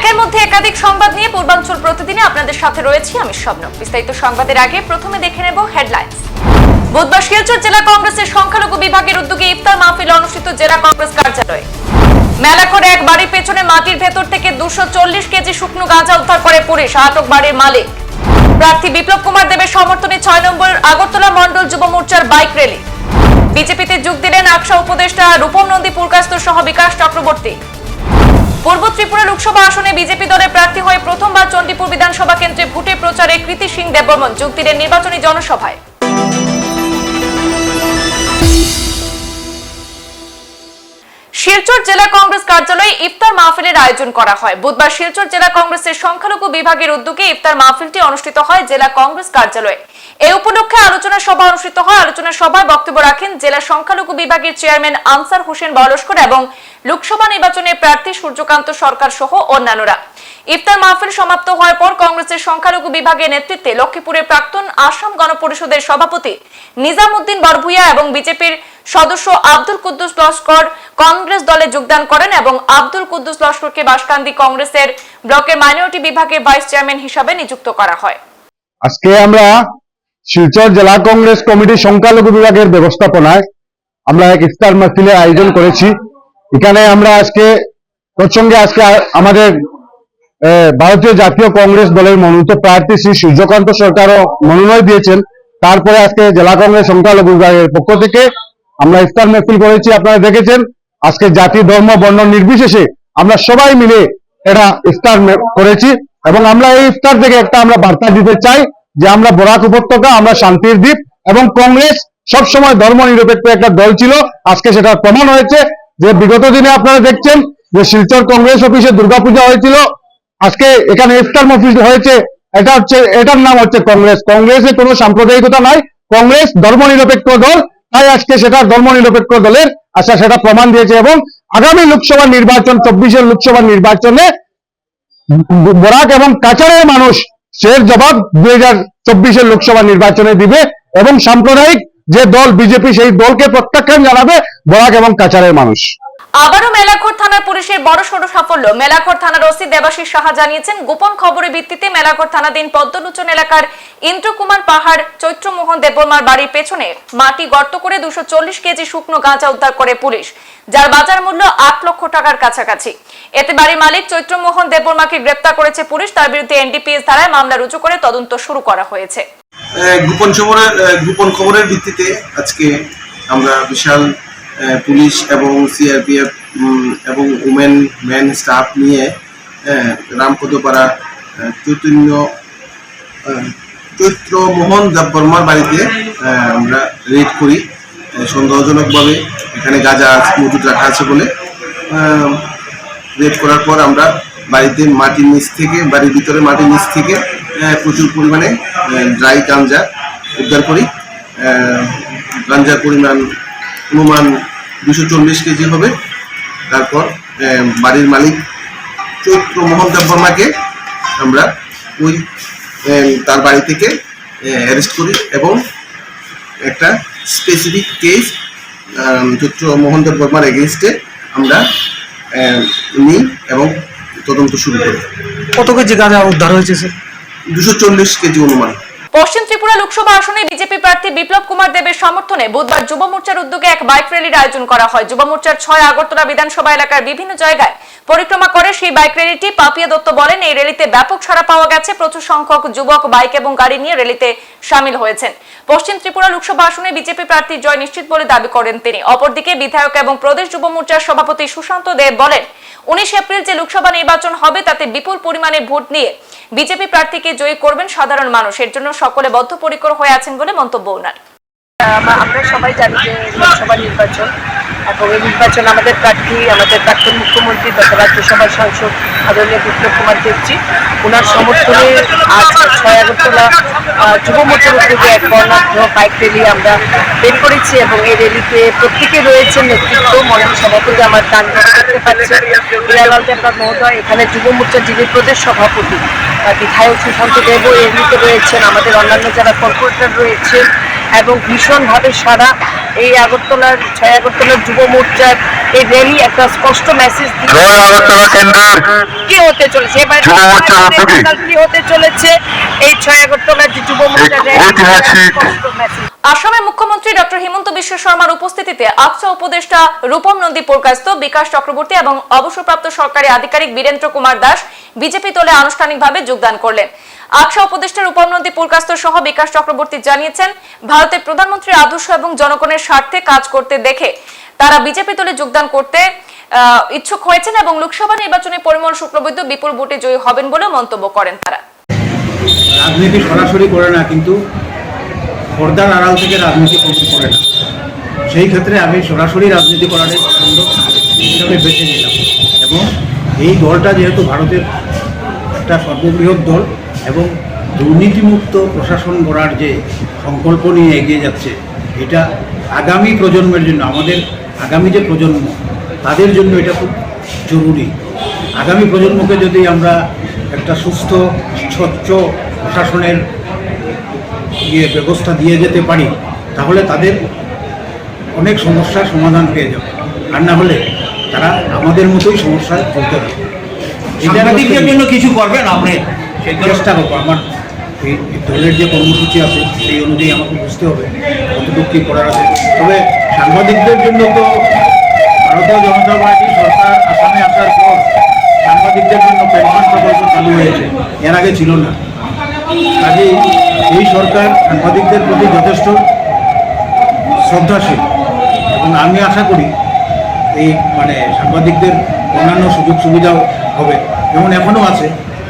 একের মধ্যে একাধিক সংবাদ নিয়ে পূর্বাঞ্চল প্রতিদিনে আপনাদের সাথে রয়েছি আমি স্বপ্ন। বিস্তারিত সংবাদের আগে প্রথমে দেখে নেব হেডলাইন্স। বুধবার শিলচর জেলা কংগ্রেসের সংখ্যালঘু বিভাগের উদ্যোগে ইফতার মাহফিল অনুষ্ঠিত জেলা কংগ্রেস কার্যালয়ে। মেলাখড়ে এক বাড়ির পেছনে মাটির ভেতর থেকে দুশো চল্লিশ কেজি শুকনো গাঁজা উদ্ধার করে পুলিশ আটক বাড়ির মালিক। প্রার্থী বিপ্লব কুমার দেবের সমর্থনে ছয় নম্বর আগরতলা মণ্ডল যুব মোর্চার বাইক র্যালি। বিজেপিতে যোগ দিলেন আকশা উপদেষ্টা রূপম নন্দী পুরকাস্ত সহ বিকাশ চক্রবর্তী। পূর্ব ত্রিপুরা লোকসভা আসনে বিজেপি দলের প্রার্থী হয়ে প্রথমবার চণ্ডীপুর বিধানসভা কেন্দ্রে ভোটে প্রচারে কৃতি সিং দেববর্মন যোগ দিলেন নির্বাচনী জনসভায়। শিলচর জেলা কংগ্রেস কার্যালয়ে ইফতার মাহফিলের আয়োজন করা হয়। বুধবার শিলচর জেলা কংগ্রেসের সংখ্যালঘু বিভাগের উদ্যোগে ইফতার মাহফিলটি অনুষ্ঠিত হয় জেলা কংগ্রেস কার্যালয়ে। এই উপলক্ষে আলোচনা সভা অনুষ্ঠিত হয়। আলোচনা সভায় বক্তব্য রাখেন জেলা সংখ্যালঘু বিভাগের চেয়ারম্যান আনসার হোসেন বলস্কর এবং লোকসভা নির্বাচনে প্রার্থী সূর্যকান্ত সরকার সহ অন্যান্যরা। ইফতার মাহফিল সমাপ্ত হওয়ার পর কংগ্রেসের সংখ্যালঘু বিভাগের নেতৃত্বে লক্ষ্মীপুরের প্রাক্তন আসাম গণপরিষদের সভাপতি নিজামুদ্দিন বরভুইয়া এবং বিজেপির সদস্য আব্দুল কুদ্দুস লস্কর কংগ্রেস দলে যোগদান করেন এবং আব্দুল কুদ্দুস লস্করকে বাসকান্দি কংগ্রেসের ব্লকের মাইনরিটি বিভাগের ভাইস চেয়ারম্যান হিসাবে নিযুক্ত করা হয়। আজকে আমরা শিলচর জেলা কংগ্রেস কমিটি সংখ্যালঘু বিভাগের ব্যবস্থাপনায় আমরা এক ইফতার মাহফিলের আয়োজন করেছি। এখানে আমরা আজকে, প্রসঙ্গে আজকে আমাদের ভারতীয় জাতীয় কংগ্রেস দলের মনোনীত প্রার্থী শ্রী সূর্যকান্ত সরকারও মনোনয়ন দিয়েছেন। তারপরে আজকে জেলা কংগ্রেস সংখ্যালঘু বিভাগের পক্ষ থেকে আমরা ইফতার মাহফিল করেছি, আপনারা দেখেছেন। আজকে জাতি, ধর্ম, বর্ণ নির্বিশেষে আমরা সবাই মিলে এটা ইফতার করেছি এবং আমরা এই ইফতার থেকে একটা আমরা বার্তা দিতে চাই। যে আমরা বরাক উপত্যকা, আমরা শান্তির দ্বীপ এবং কংগ্রেস সবসময় ধর্ম নিরপেক্ষ একটা দল ছিল। আজকে সেটা প্রমাণ হয়েছে যে বিগত দিনে আপনারা দেখছেন যে শিলচর কংগ্রেস অফিসে দুর্গাপূজা হয়েছিল। আজকে এখানে ইফতার মফিজ হয়েছে। এটা হচ্ছে, এটার নাম হচ্ছে কংগ্রেস। কংগ্রেসে কোনো সাম্প্রদায়িকতা নাই। কংগ্রেস ধর্ম নিরপেক্ষ দল। তাই আজকে সেটা ধর্ম নিরপেক্ষ দলের আচ্ছা সেটা প্রমাণ দিয়েছে এবং আগামী লোকসভা নির্বাচন, চব্বিশের লোকসভা নির্বাচনে বরাক এবং কাছাড়ের মানুষ সের জবাব দুই হাজার লোকসভা নির্বাচনে দিবে এবং সাম্প্রদায়িক যে দল বিজেপি সেই দলকে প্রত্যাখ্যান জানাবে বরাক এবং কাচারের মানুষ। আবারও মেলাঘর থানার পুলিশের বড় সড় সাফল্য। মেলাঘর থানার ওসি দেবাশিস সাহা জানিয়েছেন, গোপন খবরের ভিত্তিতে মেলাঘর থানাধীন পদ্মলোচন এলাকার ইন্দ্রকুমার পাহাড়, চৈত্রমোহন দেববর্মার বাড়ির পেছনে মাটি গর্ত করে দুশো চল্লিশ কেজি শুকনো গাঁজা উদ্ধার করে পুলিশ, যার বাজার মূল্য আট লক্ষ টাকার কাছাকাছি। এতে বাড়ির মালিক চৈত্রমোহন দেববর্মাকে গ্রেপ্তার করেছে পুলিশ, তার বিরুদ্ধে এনডিপিএস ধারায় মামলা রুজু করে তদন্ত শুরু করা হয়েছে। গোপন খবরের গোপন খবরের ভিত্তিতে আজকে আমরা বিশাল পুলিশ এবং সিআরপিএফ এবং উমেন ম্যান স্টাফ নিয়ে রামপদপাড়া চৈতন্য চৈত্র মোহন দেববর্মার বাড়িতে আমরা রেড করি সন্দেহজনকভাবে। এখানে গাঁজা মজুদ রাখা আছে বলে রেড করার পর আমরা বাড়িতে মাটির নিচ থেকে, বাড়ির ভিতরে মাটির নিচ থেকে প্রচুর পরিমাণে ড্রাই গাঞ্জা উদ্ধার করি। গাঞ্জার পরিমাণ অনুমান দুশো চল্লিশ কেজি হবে। তারপর বাড়ির মালিক চৈত্র মোহন দেববর্মাকে আমরা ওই তার বাড়ি থেকে অ্যারেস্ট করি এবং একটা স্পেসিফিক কেস চৈত্র মোহন দেববর্মার এগেনস্টে আমরা নিই এবং তদন্ত শুরু করি। কত কেজি গাঁজা উদ্ধার হয়েছে স্যার দুশো চল্লিশ কেজি অনুমান। পশ্চিম ত্রিপুরা লোকসভা আসনে বিজেপি প্রার্থী বিপ্লব কুমার দেবের সমর্থনে বুধবার যুব মোর্চার উদ্যোগে এক বাইক র্যালির আয়োজন করা হয়। যুব মোর্চার ছয় আগরতলা বিধানসভা এলাকার বিভিন্ন জায়গায় পরিক্রমা করে সেই বাইক র্যালিটি পাপিয়া দত্ত বলেন, এই র্যালিতে ব্যাপক সাড়া পাওয়া গেছে। প্রচুর সংখ্যক যুবক, বাইক এবং গাড়ি নিয়ে র্যালিতে সামিল হয়েছেন। পশ্চিম ত্রিপুরা লোকসভা আসনে বিজেপি প্রার্থী জয় নিশ্চিত বলে দাবি করেন তিনি। অপরদিকে বিধায়ক এবং প্রদেশ যুব মোর্চার সভাপতি সুশান্ত দেব বলেন, উনিশ এপ্রিল যে লোকসভা নির্বাচন হবে তাতে বিপুল পরিমাণে ভোট নিয়ে বিজেপি প্রার্থীকে জয়ী করবেন সাধারণ মানুষ। এর জন্য সকলে বদ্ধপরিকর হয়ে আছেন বলে মন্তব্য ওনার। আমরা সবাই জানি যে লোকসভা নির্বাচন এবং এই নির্বাচন আমাদের প্রার্থী, আমাদের প্রাক্তন মুখ্যমন্ত্রী তথা রাজ্যসভার সাংসদ আদরণীয় বিপ্লব কুমার দেবজি ওনার সমর্থনে আজ ছয় আগরতলা যুব মোর্চার উদ্যোগে এক বর্ণাঢ্য বাইক র্যালি আমরা বের করেছি এবং এই র্যালিতে প্রত্যেকে রয়েছে নেতৃত্ব মন্ডল সভাপতি আমার গান করতে পারছে হিরালাল দেবনাথ মহোদয়, এখানে যুব মোর্চার যিনি প্রদেশ সভাপতি বিধায়ক সুশান্ত দেবও এর মধ্যে রয়েছেন আমাদের অন্যান্য যারা কর্পোরেটর রয়েছেন এবং ভীষণভাবে সারা এই আগরতলার ছয় আগরতলার যুব মোর্চার এই র্যালি একটা স্পষ্ট মেসেজ কেন্দ্রের কি হতে চলেছে? এবার মোর্চার উদ্যোগে কি হতে চলেছে? এই ছয় আগরতলার যে যুব মোর্চা এক র্যালি আসামের মুখ্যমন্ত্রী ডক্টর হিমন্ত বিশ্ব শর্মার উপস্থিতিতে আকসা উপদেষ্টা রূপম নন্দী পুরকাস্ত বিকাশ চক্রবর্তী এবং অবসরপ্রাপ্ত সরকারি আধিকারিক বীরেন্দ্র কুমার দাস বিজেপি দলে আনুষ্ঠানিকভাবে যোগদান করলেন। আকসা উপদেষ্টা রূপম নন্দী পুরকাস্ত সহ বিকাশ চক্রবর্তী জানিয়েছেন, ভারতের প্রধানমন্ত্রীর আদর্শ এবং জনগণের স্বার্থে কাজ করতে দেখে তারা বিজেপি দলে যোগদান করতে ইচ্ছুক হয়েছেন এবং লোকসভা নির্বাচনে পরিমল শুক্লবৈদ্য বিপুল ভোটে জয়ী হবেন বলে মন্তব্য করেন তারা। রাজনীতি সরাসরি করে না, কিন্তু পর্দার আড়াল থেকে রাজনীতি করে না। সেই ক্ষেত্রে আমি সরাসরি রাজনীতি করার হিসাবে বেছে নিলাম। এবং এই দলটা যেহেতু ভারতের একটা সর্ববৃহৎ দল এবং দুর্নীতিমুক্ত প্রশাসন গড়ার যে সংকল্প নিয়ে এগিয়ে যাচ্ছে, এটা আগামী প্রজন্মের জন্য, আমাদের আগামী যে প্রজন্ম, তাদের জন্য এটা খুব জরুরি। আগামী প্রজন্মকে যদি আমরা একটা সুস্থ, স্বচ্ছ প্রশাসনের ইয়ে ব্যবস্থা দিয়ে যেতে পারি, তাহলে তাদের অনেক সমস্যার সমাধান পেয়ে যাবে। আর না হলে তারা আমাদের মতোই সমস্যায় চলতে হবে সাংবাদিকদের জন্য কিছু করবেন আপনি? সেই চেষ্টা করব। আমার এই দলের যে কর্মসূচি আছে সেই অনুযায়ী আমাকে বুঝতে হবে কতটুকু কী করার আছে। তবে সাংবাদিকদের জন্য তো ভারতীয় জনতা পার্টি সরকার আসামে আসার পর সাংবাদিকদের জন্য পেনশন প্রকল্প চালু হয়েছে। এর আগে ছিল না। কাজেই এই সরকার সাংবাদিকদের প্রতি যথেষ্ট শ্রদ্ধাশীল। এবং আমি আশা করি এই মানে সাংবাদিকদের অন্যান্য সুযোগ সুবিধাও হবে। যেমন এখনও আছে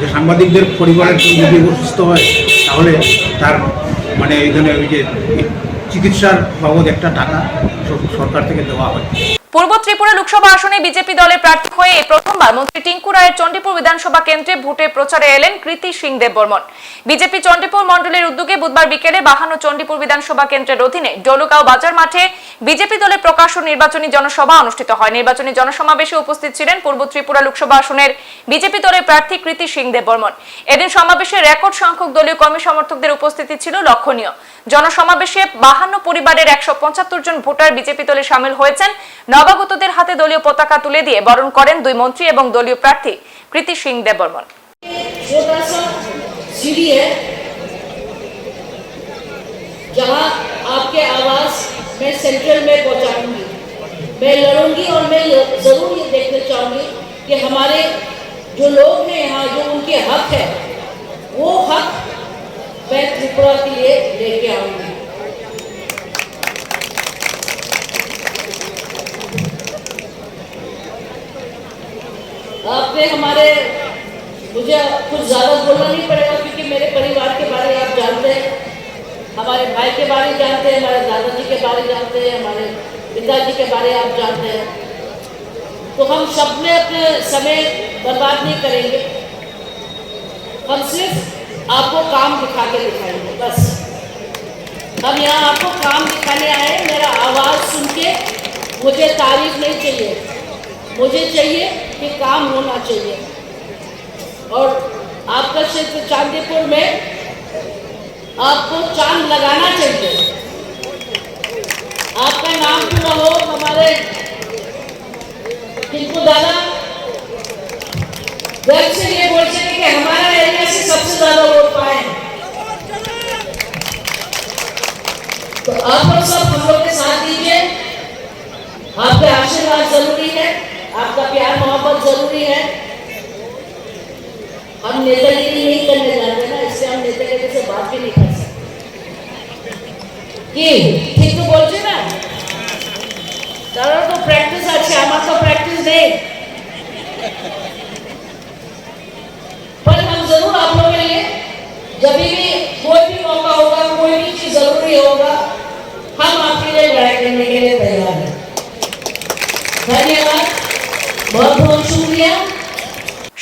যে সাংবাদিকদের পরিবারের যদি অসুস্থ হয়, তাহলে তার মানে এখানে ওই যে চিকিৎসার বাবদ একটা টাকা সরকার থেকে দেওয়া হয়। পূর্ব ত্রিপুরা লোকসভা আসনে বিজেপি দলের প্রার্থী হয়ে প্রথমবার মন্ত্রী টিঙ্কু রায়ের চণ্ডীপুর বিধানসভা কেন্দ্রে ভোটে প্রচারে এলেন কৃতি সিং দেব বর্মন বিজেপি চণ্ডীপুর মণ্ডলের উদ্যোগে বুধবার বিকেলে বাহানো চণ্ডীপুর বিধানসভা কেন্দ্রের অধীনে ডলুগাঁও বাজার মাঠে বিজেপি দলের প্রকাশ্য নির্বাচনী জনসভা অনুষ্ঠিত হয়। নির্বাচনী জনসমাবেশে উপস্থিত ছিলেন পূর্ব ত্রিপুরা লোকসভা আসনের বিজেপি দলের প্রার্থী কৃতি সিং দেব বর্মন এদিন সমাবেশে রেকর্ড সংখ্যক দলীয় কর্মী সমর্থকদের উপস্থিতি ছিল লক্ষণীয়। জনসমাবেশে বাহান্ন পরিবারের একশো পঁচাত্তর জন ভোটার বিজেপি দলে সামিল হয়েছেন। নবাগতদের হাতে দলীয় পতাকা তুলে দিয়ে বরণ করেন দুই মন্ত্রী এবং দলীয় প্রার্থী কৃতি সিং দেববর্মন छोटा सा सीढ़ी है जहां आपके आवाज मैं सेंट्रल में पहुंचाऊंगी मैं लड़ूंगी और मैं ये- जरूर ये देखना चाहूंगी कि हमारे जो लोग हैं यहाँ जो उनके हक है वो हक मैं त्रिपुरा के लिए लेके आऊंगी मुझे कुछ ज़्यादा बोलना नहीं पड़ेगा क्योंकि मेरे परिवार के बारे में आप जानते हैं। हमारे भाई के बारे में जानते हैं, हमारे दादाजी के बारे में जानते हैं, हमारे पिताजी के बारे में आप जानते हैं। तो हम सब में अपने समय बर्बाद नहीं करेंगे। हम सिर्फ़ आपको काम दिखा के दिखाएँगे, बस। हम यहाँ आपको काम दिखाने आए हैं। मेरा आवाज़ सुन के मुझे तारीफ़ नहीं चाहिए। मुझे चाहिए कि काम होना चाहिए। और आपका क्षेत्र चांदीपुर में आपको चाँद लगाना चाहिए। आपका नाम पूरा हो? हमारे टिंकू दादा। गर्व से ये बोल सके कि हमारा एरिया से सबसे ज़्यादा वोट पाए। तो आप लोग सब हम लोग के साथ दीजिए। आपके आशीर्वाद ज़रूरी है। आपका प्यार मोहब्बत ज़रूरी है। हाँ, हम नेतागिरी नहीं करने जाते ना, इससे हम नेतागिरी से बात भी नहीं कर सकते। ये, ठीक तो बोलते ना? তারা प्रैक्टिस প্র্যাকটিস আছে আমার তো প্র্যাকটিস নেই पर हम ज़रूर आप लोगों के लिए, जब भी कोई भी मौका होगा, कोई भी चीज़ ज़रूरी होगा, हम आपके लिए लड़ाई करने के लिए तैयार हैं। धन्यवाद। बहुत बहुत शुक्रिया।